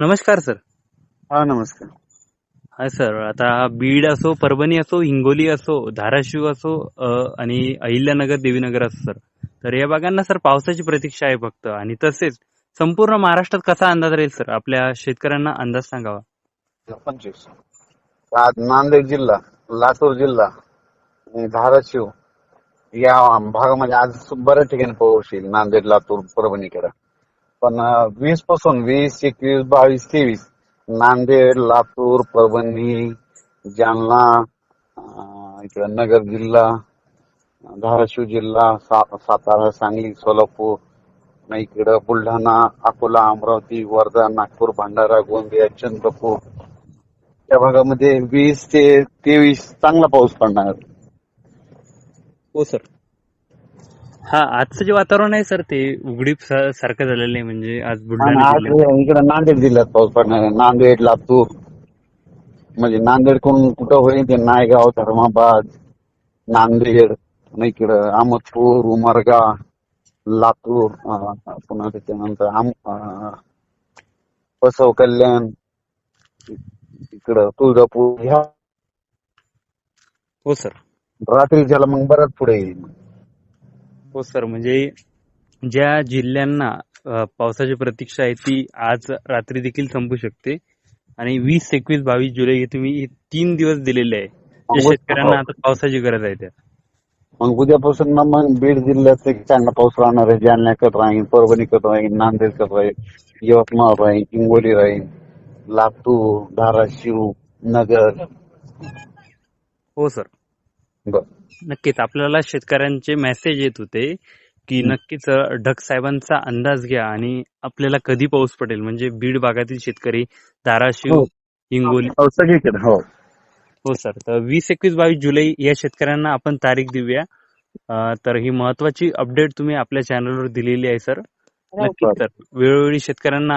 नमस्कार सर. हा नमस्कार. हा सर. आता बीड असो परभणी असो हिंगोली असो धाराशिव असो अ, आणि अहिल्यानगर देवीनगर असो सर. तर या भागांना सर पावसाची प्रतीक्षा आहे फक्त. आणि तसेच संपूर्ण महाराष्ट्रात कसा अंदाज राहील सर? आपल्या शेतकऱ्यांना अंदाज सांगावा. पंचवीस. आज नांदेड जिल्हा लातूर जिल्हा आणि धाराशिव या भागामध्ये आज बऱ्याच ठिकाणी पाऊस येईल. नांदेड लातूर परभणीकडे. पण वीसपासून वीस एकवीस बावीस तेवीस. नांदेड लातूर परभणी जालना इकडं इकडे नगर जिल्हा धाराशिव जिल्हा सातारा सांगली सोलापूर. इकडं बुलढाणा अकोला अमरावती वर्धा नागपूर भंडारा गोंदिया चंद्रपूर. त्या भागामध्ये वीस ते तेवीस चांगला पाऊस पडणार. हो सर. हा आजचं जे वातावरण आहे सर ते उघडीप सारखं झालेलं आहे. म्हणजे आज बुलढाणा जिल्ह्यात. इकडे नांदेड जिल्ह्यात पाऊस पडणार आहे. नांदेड लातूर. म्हणजे नांदेड कोण कुठं होईल ते नायगाव धर्माबाद नांदेड आणि इकडं अहमदपूर उमरगा लातूर अं, पुन्हा त्याच्यानंतर आम अं, बसव कल्याण इकडं तुळजापूर ह्या हो सर. रात्रीच्याला मग बराच पुढे येईल. हो सर. म्हणजे ज्या जिल्ह्यांना पावसाची प्रतीक्षा आहे ती आज रात्री देखील संपू शकते. आणि वीस एकवीस बावीस जुलै हे तुम्ही हे तीन दिवस दिलेले आहे. जे शेतकऱ्यांना आता पावसाची गरज आहे त्या मग उद्यापासून ना मग बीड जिल्ह्यात एक चांगला पाऊस राहणार आहे. जालन्याकडे राहील परभणीकडे राहील नांदेडकडे राहील यवतमाळ राहील हिंगोली राहील लातूर धाराशिव नगर. हो सर. नक्कीच. आपल्याला शेतकऱ्यांचे मेसेज येत होते की नक्कीच ढग साहेबांचा अंदाज घ्या आणि आपल्याला कधी पाऊस पडेल? म्हणजे बीड भागातील शेतकरी धाराशिव हो. हिंगोली. हो, हो. हो सर. तर वीस एकवीस बावीस जुलै या शेतकऱ्यांना आपण तारीख देऊया. तर ही महत्वाची अपडेट तुम्ही आपल्या चॅनलवर दिलेली आहे सर. नक्कीच सर. वेळोवेळी शेतकऱ्यांना